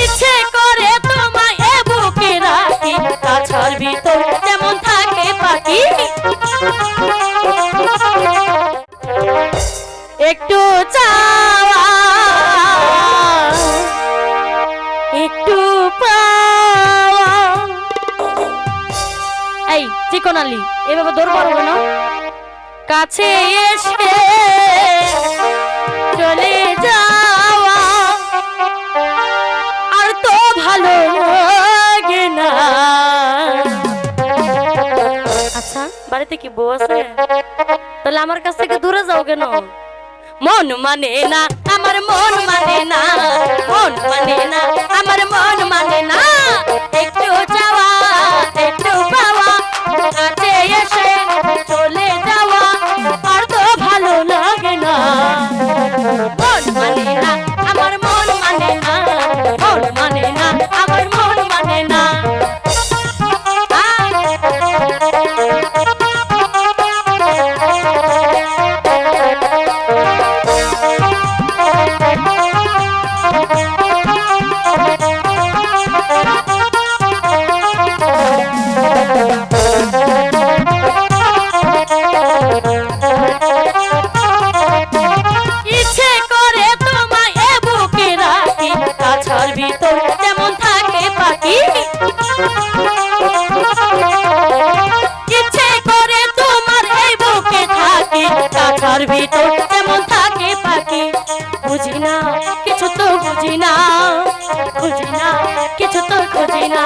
ইচ্ছে করে তোমায় থাকে একটু চাওয়া একটু পাওয়া। এই এভাবে দৌড় কাছে এসে চলে যাওয়া। আর তো ভালো লাগে না। আচ্ছা বাড়িতে কি বউ আছে? তাহলে আমার কাছ থেকে দূরে যাও কেন? মন মানে না, আমার মন মানে না। মন মানে না, আমার মন মানে না। একটু কাছার ভিতর যেমন থাকে পাখি বুঝি না, কিছু তো বুঝি না। বুঝি না, কিছু তো খুঁজি না।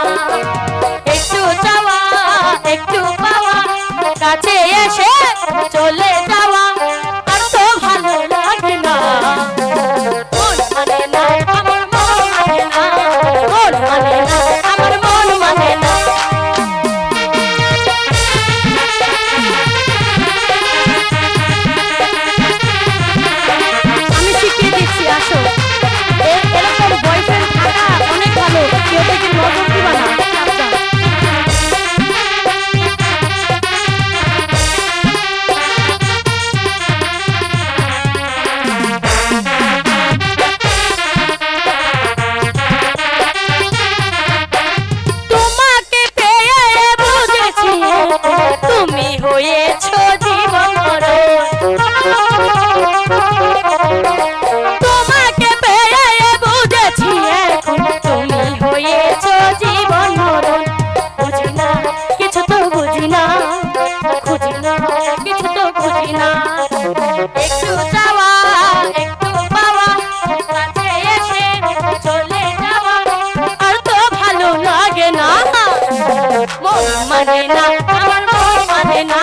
তো না। একটু যাওয়া, একটু পাওয়া কাছে এসে চলে যাওয়া। আর তো ভালো লাগে না। মন মানে না, আমার মন মানে না।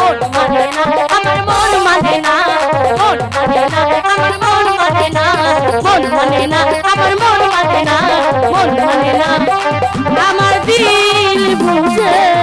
মন মানে না, আমার মন মানে না। মন মানে না, আমার মন মানে না। মন মানে না, আমার মন মানে না। মন মানে না। আমার দিল বুঝে